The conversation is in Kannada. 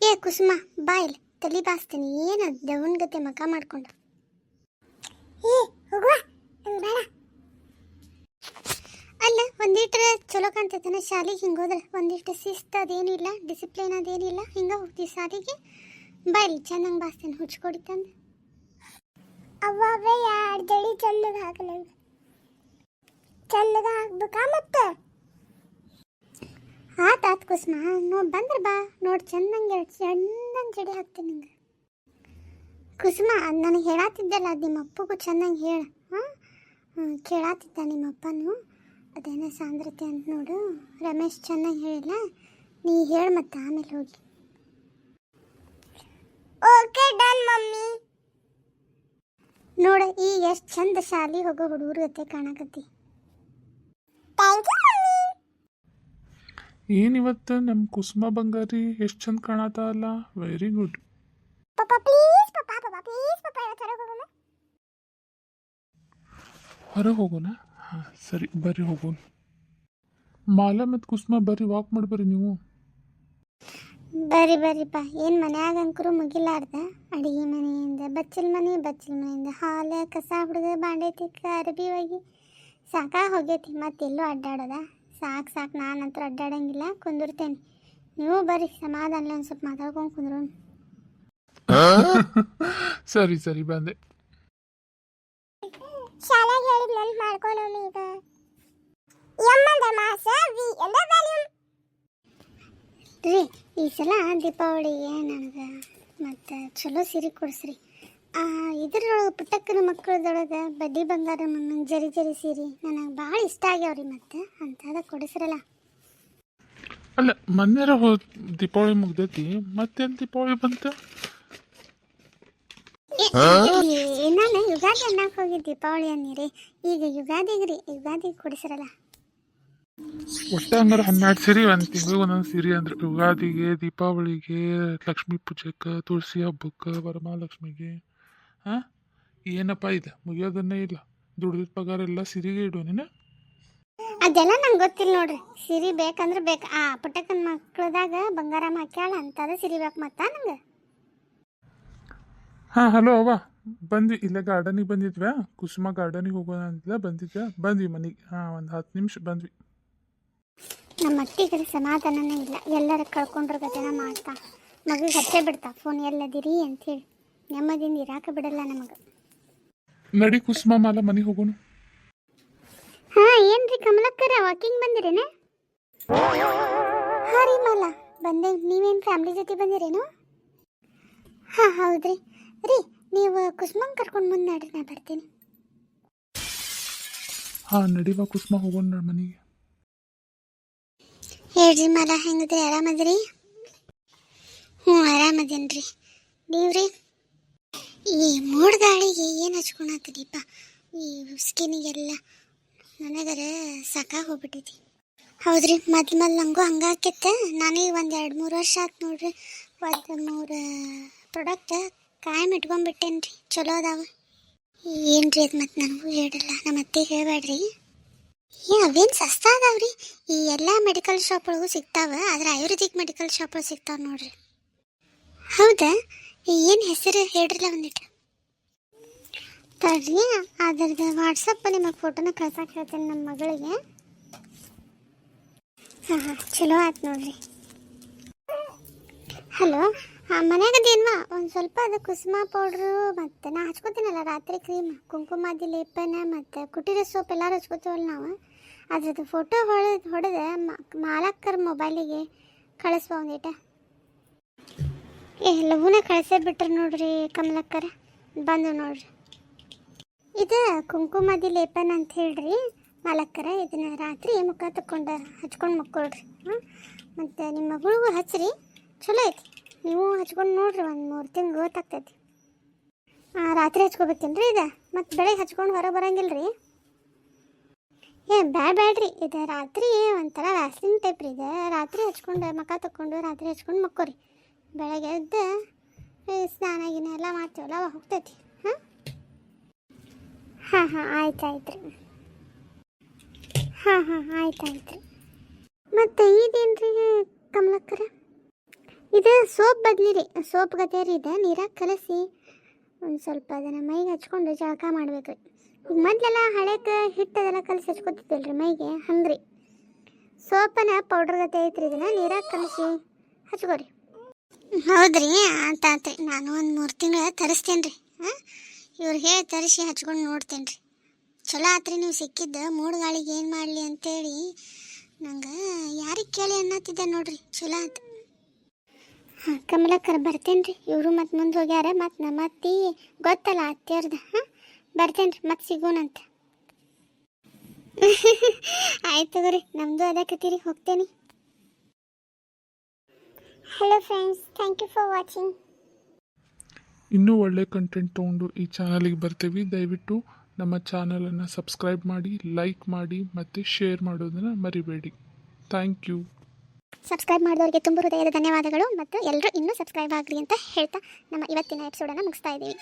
ಏ, ಕುಸುಮ ಬಾಯಿಲ್ ತಲೆ ಬಾಸ್ತೀನಿ. ಏನು ದವನ್ ಗತೆ ಮಕ ಮಾಡ್ಕೊಂಡು? ಏ ಅಲ್ಲ ಒಂದಿಟ್ರ ಚಲೋ ಕಾಣ್ತೈತನ ಶಾಲೆಗೆ ಹಿಂಗೆ ಹೋದ್ರೆ. ಒಂದಿಷ್ಟು ಶಿಸ್ತು ಅದೇನಿಲ್ಲ ಡಿಸಿಪ್ಲಿನ್ ಅದೇನಿಲ್ಲ ಹಿಂಗೆ ಹೋಗ್ತೀವಿ ಶಾಲೆಗೆ. ಬಾಯಿಲ್ ಚೆನ್ನಾಗಿ ಬಾಸ್ತೀನಿ. ಹುಚ್ಕೊಡಿತಂದು ಅವ್ವೇ ಎರಡು ಜಡಿ ಚಂದಗೆ ಹಾಕಲ್ಲ ಚಂದಗ ಹಾಕ್ಬೇಕಾ ಮತ್ತೆ? ಆತ ಆತ್ ಕುಸ್ಮ ನೋಡ್ ಬಂದ್ರ ಬಾ ನೋಡಿ ಚಂದಂಗೆ ಚಂದಂಗೆ ಜಡಿ ಹಾಕ್ತೀನಿ ನಿಂಗೆ. ಕುಸುಮ ನನಗೆ ಹೇಳಾತಿದ್ದಲ್ಲ ನಿಮ್ಮ ಅಪ್ಪಗೂ ಚೆನ್ನಾಗಿ ಹೇಳ. ಹಾಂ? ಕೇಳಾತಿದ್ದ ನಿಮ್ಮ ಅಪ್ಪನು. ಅದೇನೋ ಸಾಂದ್ರತೆ ಅಂತ ನೋಡು. ರಮೇಶ್ ಚೆನ್ನಾಗಿ ಹೇಳಿಲ್ಲ. ನೀ ಹೇಳ ಮತ್ತೆ ಆಮೇಲೆ ಹೋಗಿ. Okay done mummy. ನೋಡ ಈಗ ಎಷ್ಟು ಚಂದ ಶಾಲಿ ಹೋಗೋ ಹುಡುಗರ ಗತೆ ಕಾಣಕತ್ತಿ ಥ್ಯಾಂಕ್ ಯು ಮಮ್ಮಿ ಏನಿವತ್ತು? ನಮ್ಮ ಕುಸುಮ ಬಂಗಾರಿ ಎಷ್ಟು ಚಂದ ಕಾಣತ ಅಲ್ಲ? ವೆರಿ ಗುಡ್ ಹೊರಗೆ ಹೋಗೋಣ? ಹಾಂ ಸರಿ ಬರ್ರಿ ಹೋಗೋಣ. ಮಾಲ ಮತ್ತು ಕುಸುಮ ಬರ್ರಿ ವಾಕ್ ಮಾಡಿ ಬರ್ರಿ ನೀವು. ಬರ್ರಿ ಬರ್ರಿಪ್ಪ. ಏನು ಮನ್ಯಾಗ ಅಂಕರು ಮುಗಿಲಾರ್ದ? ಅಡಿಗೆ ಮನೆಯಿಂದ ಬಚ್ಚಲ್ ಮನೆ ಬಚ್ಚಲ್ ಮನೆಯಿಂದ. ಹಾಲು ಕಸ ಹುಡುಗ ಬಾಂಡೆ ತಿಕ್ಕ ಅರಬಿ ಹೋಗಿ ಸಾಕಾ ಹೋಗೈತಿ ಮತ್ತೆಲ್ಲೂ ಅಡ್ಡಾಡೋದ? ಸಾಕು ಸಾಕು ನಾನಂತೂ ಅಡ್ಡಾಡಂಗಿಲ್ಲ ಕುಂದಿರ್ತೇನೆ. ನೀವು ಬರ್ರಿ ಸಮಾಧಾನ ಒಂದು ಸ್ವಲ್ಪ ಮಾತಾಡ್ಕೊಂಡು ಕುಂದ್ರು ಸರಿ ಸರಿ ಬಂದೆ. ಶಾಲೆಗೆ ಹೇಳಿದ್ ನೆನ್ಪು ಮಾಡ್ಕೊಳ್ಳೋಣ ಈಗ. ಎಮ್ಮಂದ ಮಾಸ ವಿ ಎಂದ ವ್ಯಾಲ್ಯೂಮ್ ರೀ ಈ ಸಲ ದೀಪಾವಳಿಗೆ ನನಗೆ ಮತ್ತು ಚಲೋ ಸೀರೆ ಕೊಡಿಸ್ರಿ. ಆ, ಇದ್ರೊಳಗೆ ಪುಟ್ಟಕ್ಕನ ಮಕ್ಕಳದೊಳಗೆ ಬಡ್ಡಿ ಬಂಗಾರ ಮಣ್ಣು ಜರಿ ಜರಿ ಸೀರೆ ನನಗೆ ಭಾಳ ಇಷ್ಟ ಆಗ್ಯಾವ್ರಿ ಮತ್ತೆ. ಅಂಥದ ಕೊಡಿಸ್ರಲ್ಲ. ಅಲ್ಲ ಮೊನ್ನೆರ ಹೋ ದೀಪಾವಳಿ ಮುಗ್ದೈತಿ ಮತ್ತೇನು ದೀಪಾವಳಿ ಬಂತು? ಏನಾನ ಯುಗಾದಿ ಅನ್ನಕ್ಕೆ ಹೋಗಿ ದೀಪಾವಳಿ ಅನ್ನಿರಿ. ಈಗ ಯುಗಾದಿಗೆ ರೀ ಯುಗಾದಿಗೆ ಕೊಡಿಸ್ರಲ್ಲ. ಒಟ್ಟ ಅಂದ್ರೆ ಹನ್ನೆರಡು ಸೀರೆ ಒಂದು ತಿಂಗಳಿಗೆ ಒಂದೊಂದು ಸೀರೆ ಅಂದ್ರೆ ಯುಗಾದಿಗೆ ದೀಪಾವಳಿಗೆ ಲಕ್ಷ್ಮೀ ಪೂಜೆಗೆ ತುಳಸಿ ಹಬ್ಬಕ್ಕೆ ವರಮಹಾಲಕ್ಷ್ಮಿಗೆ. ಹಾಂ ಏನಪ್ಪ ಇದು? ಮುಗಿಯೋದನ್ನೇ ಇಲ್ಲ. ದುಡ್ದಿದ್ದ ಪಗಾರ ಎಲ್ಲ ಸಿರಿಗೆ ಇಡು ನೀನು. ಅದೆಲ್ಲ ನಂಗೆ ಗೊತ್ತಿಲ್ಲ ನೋಡ್ರಿ. ಸಿರಿ ಬೇಕಂದ್ರೆ ಬೇಕು. ಆ ಪುಟ್ಟಕ್ಕನ ಮಕ್ಕಳದಾಗ ಬಂಗಾರ ಹಾಕ್ಯಾಳ ಅಂತದ ಸಿರಿ ಬೇಕು ಮತ್ತ ನಂಗೆ? ಹಾಂ ಹಲೋ ಅವ್ವ. ಬಂದ್ವಿ. ಇಲ್ಲೇ ಗಾರ್ಡನಿಗೆ ಬಂದಿದ್ವ್ಯಾ ಕುಸುಮ ಗಾರ್ಡನಿಗೆ ಹೋಗೋಣ ಅಂತಿಲ್ಲ ಬಂದಿದ್ವ್ಯಾ ಬಂದ್ವಿ ಮನೆಗೆ. ಹಾಂ ಒಂದು ಹತ್ತು ನಿಮಿಷ ಬಂದ್ವಿ. ನಮ್ಮ ಅತ್ತಿಗೆ ಸಮಾಧಾನನೇ ಇಲ್ಲ. ಎಲ್ಲರ ಕಳ್ಕೊಂಡ್ರ ಗತೆನ ಮಾಡ್ತಾ. ಮಗಿಗೆ ಹಚ್ಚೇ ಬಿಡ್ತಾ. ಫೋನ್ ಎಲ್ಲದಿರಿ ಅಂಥೇಳಿ ನೆಮ್ಮದಿಯಿಂದ ಇರಾಕ ಬಿಡಲ್ಲ ನಮಗೆ. ನಡಿ ಕುಸುಮ ಮಾಲ ಮನೆಗೆ ಹೋಗೋಣ. ಹಾಂ ಏನ್ರಿ ಕಮಲಕ್ಕರ ವಾಕಿಂಗ್ ಬಂದಿರೇನೆ? ಹಾಂ ರೀ ಮಾಲ ಬಂದೆ. ನೀವೇನು ಫ್ಯಾಮಿಲಿ ಜೊತೆ ಬಂದಿರೇನು? ಹಾ ಹೌದ್ರಿ. ರೀ ನೀವು ಕುಸುಮಂಗ್ ಕರ್ಕೊಂಡು ಮುಂದೆ ನಡ್ರಿ ನಾ ಬರ್ತೀನಿ. ಹಾಂ ನಡಿವ ಕುಸುಮ ಹೋಗೋಣ ಮನೆಗೆ. ಹೇಳ್ರಿ ಮಾಲ ಹೆಂಗದ್ರಿ? ಆರಾಮದ್ರಿ? ಹ್ಞೂ ಆರಾಮದೇನ್ರಿ. ನೀವ್ರಿ? ಈ ಮೋಡ ಗಾಳಿಗೆ ಏನು ಹಚ್ಕೊಳತ್ತದೀಪ ಈ ಸ್ಕಿನ್ನಿಗೆಲ್ಲ ನನಗರ ಸಾಕಾಗಿ ಹೋಗ್ಬಿಟ್ಟೈತಿ ಹೌದ್ರಿ, ಮೊದ್ಲು ಮೊದ್ಲು ನಂಗೂ ನಾನು ನಾನೀಗ ಒಂದು ಎರಡು ಮೂರು ವರ್ಷ ಆಯ್ತು ನೋಡ್ರಿ. ಒಂದು ಮೂರು ಪ್ರಾಡಕ್ಟ್ ಕಾಯಂ ಇಟ್ಕೊಂಡ್ಬಿಟ್ಟೇನಿ ರೀ ಚಲೋ ಅದಾವ. ಏನ್ರಿ ಅದು ಮತ್ತೆ ನನಗೂ ಹೇಳಿಲ್ಲ ನಮ್ಮ ಅತ್ತೆಗೆ ಹೇಳ್ಬೇಡ್ರಿ ಏ, ಅವೇನು ಸಸ್ತಾ ಅದಾವ್ರಿ? ಈ ಎಲ್ಲ ಮೆಡಿಕಲ್ ಶಾಪ್ ಸಿಗ್ತಾವೆ, ಆದರೆ ಆಯುರ್ವೇದಿಕ್ ಮೆಡಿಕಲ್ ಶಾಪ್ ಸಿಗ್ತಾವೆ ಸಿಗ್ತಾವ ನೋಡ್ರಿ. ಹೌದಾ? ಏನು ಹೆಸರು ಹೇಳ್ರಲ್ಲ ಒಂದಿಟ್ಟು? ತಡ್ರಿ, ಅದ್ರದ್ದು ವಾಟ್ಸಪ್ ನಿಮಗೆ ಫೋಟೋನ ಕಳ್ಸಕ್ಕೆ ಹೇಳ್ತೀನಿ ನಮ್ಮ ಮಗಳಿಗೆ. ಹಾಂ ಹಾಂ, ಚಲೋ ಆಯ್ತು ನೋಡ್ರಿ. ಹಲೋ ಹಾಂ ಮನ್ಯಾಗದೇನ್ವಾ ಒಂದು ಸ್ವಲ್ಪ ಅದು ಕುಸುಮ ಪೌಡ್ರು ಮತ್ತು ನಾ ಹಚ್ಕೋತೀನಲ್ಲ ರಾತ್ರಿ ಕ್ರೀಮ್ ಕುಂಕುಮಾದಿ ಲೇಪನ ಮತ್ತು ಕುಟೀರ ಸೋಪ್ ಎಲ್ಲ ಹಚ್ಕೋತೀವಲ್ಲ ನಾವು. ಅದ್ರದ್ದು ಫೋಟೋ ಹೊಡೆದು ಹೊಡೆದ ಮಾಲಕ್ಕರ ಮೊಬೈಲಿಗೆ ಕಳಿಸ್ಬಾ ಒಂದಿಟ ಏ ಲಘುನ ಕಳಿಸೇ ಬಿಟ್ರಿ ನೋಡ್ರಿ ಕಮಲಕ್ಕರ. ಬಂದು ನೋಡ್ರಿ. ಇದು ಕುಂಕುಮದಿ ಲೇಪನ ಅಂತ ಹೇಳ್ರಿ ಮಾಲಕ್ಕರ. ಇದನ್ನ ರಾತ್ರಿ ಮುಖ ತಕ್ಕೊಂಡು ಹಚ್ಕೊಂಡು ಮಕ್ಕೊಳ್ರಿ. ಹಾಂ, ಮತ್ತು ನಿಮ್ಮ ಮಗಳಿಗೂ ಹಚ್ಚಿರಿ ಚಲೋ ಐತಿ. ನೀವು ಹಚ್ಕೊಂಡು ನೋಡ್ರಿ ಒಂದು ಮೂರು ತಿಂಗಳು ಗೊತ್ತಾಗ್ತೈತಿ. ರಾತ್ರಿ ಹಚ್ಕೋಬೇಕೇನ್ರಿ ಇದು? ಮತ್ತು ಬೆಳಗ್ಗೆ ಹಚ್ಕೊಂಡು ಹೊರಗೆ ಬರಂಗಿಲ್ಲ ರೀ ಏ, ಬ್ಯಾಡ ಬ್ಯಾಡ್ರಿ. ಇದು ರಾತ್ರಿ ಒಂಥರ ವ್ಯಾಸ್ಲಿನ್ ಟೈಪ್ ರೀ ಇದು. ರಾತ್ರಿ ಹಚ್ಕೊಂಡು ಮಕ ತಕ್ಕೊಂಡು ರಾತ್ರಿ ಹಚ್ಕೊಂಡು ಮಕ್ಕೋರಿ. ಬೆಳಗ್ಗೆ ಎದ್ದು ಸ್ನಾನ ಗಿನ ಎಲ್ಲ ಮಾಡ್ತೀವಲ್ಲ, ಅವಾಗ ಹೋಗ್ತೈತಿ. ಹಾಂ? ಹಾಂ ಹಾಂ, ಆಯ್ತು ಆಯ್ತು ರೀ. ಹಾಂ ಹಾಂ, ಆಯ್ತು ಆಯ್ತು ರೀ. ಮತ್ತು ಇದೇನು ರೀ ಕಮಲಕ್ಕರ? ಇದು ಸೋಪ್ ಬದಲಿ ರೀ, ಸೋಪ್ ಗತೆ ರೀ ಇದು, ನೀರಾಗ ಕಲಸಿ ಒಂದು ಸ್ವಲ್ಪ ಅದನ್ನು ಮೈಗೆ ಹಚ್ಕೊಂಡು ಜಳಕ ಮಾಡ್ಬೇಕು ರೀ. ಈಗ ಮೊದಲೆಲ್ಲ ಹಿಟ್ಟು ಅದೆಲ್ಲ ಕಲಸಿ ಹಚ್ಕೊತಿದ್ದಿಲ್ಲ ರೀ ಮೈಗೆ ಹಂಗೆ ರೀ ಸೋಪನ ಪೌಡ್ರ್ ಗತೆ ಐತ್ರಿ ಇದನ್ನು, ನೀರಾಗ ಕಲಸಿ ಹಚ್ಕೋರಿ. ಹೌದ್ರಿ, ಆತ ಆತ್ರಿ. ನಾನು ಒಂದು ಮೂರು ತಿಂಗಳು ತರಿಸ್ತೇನೆ ರೀ ಹಾಂ, ಇವ್ರು ಹೇಳಿ ತರಿಸಿ ಹಚ್ಕೊಂಡು ನೋಡ್ತೇನೆ ರೀ ಚಲೋ ಆತ್ರಿ ನೀವು ಸಿಕ್ಕಿದ್ದ ಮೂಡು ಗಾಳಿಗೆ ಏನು ಮಾಡಲಿ ಅಂತೇಳಿ ನಂಗೆ ಯಾರಿಗೆ ಕೇಳಿ ಅನ್ನತ್ತಿದ್ದೆ ನೋಡ್ರಿ, ಚಲೋ ಆತು. ಹಾಂ ಕಮಲಕ್ಕರ್ ಬರ್ತೇನೆ ರೀ ಇವರು ಮತ್ತೆ ಮುಂದೆ ಹೋಗ್ಯಾರ, ಮತ್ತು ನಮ್ಮ ಅತ್ತಿ ಗೊತ್ತಲ್ಲ ಅತ್ತಿಯವ್ರದ. ಹಾಂ ಬರ್ತೇನೆ ರೀ ಮತ್ತೆ ಸಿಗೋಣಂತ. ಆಯ್ತು ತಗೋರಿ ನಮ್ಮದು ಅದಕ್ಕತ್ತೀರಿ ಹೋಗ್ತೇನೆ. Hello friends thank you for watching ಇನ್ನೂ ಒಳ್ಳೆ ಕಂಟೆಂಟ್ ತೊಗೊಂಡು ಈ ಚಾನಲಿಗೆ ಬರ್ತೀವಿ. ದಯವಿಟ್ಟು ನಮ್ಮ ಚಾನಲನ್ನು ಸಬ್ಸ್ಕ್ರೈಬ್ ಮಾಡಿ ಲೈಕ್ ಮಾಡಿ ಮತ್ತು ಶೇರ್ ಮಾಡೋದನ್ನು ಮರಿಬೇಡಿ. ಥ್ಯಾಂಕ್ ಯು ಸಬ್ಸ್ಕ್ರೈಬ್ ಮಾಡಿದವರಿಗೆ ತುಂಬ ಹೃದಯದ ಧನ್ಯವಾದಗಳು. ಮತ್ತು ಎಲ್ಲರೂ ಇನ್ನೂ ಸಬ್ಸ್ಕ್ರೈಬ್ ಆಗಲಿ ಅಂತ ಹೇಳ್ತಾ ನಮ್ಮ ಇವತ್ತಿನ ಎಪಿಸೋಡನ್ನು ಮುಗಿಸ್ತಾ ಇದ್ದೀವಿ.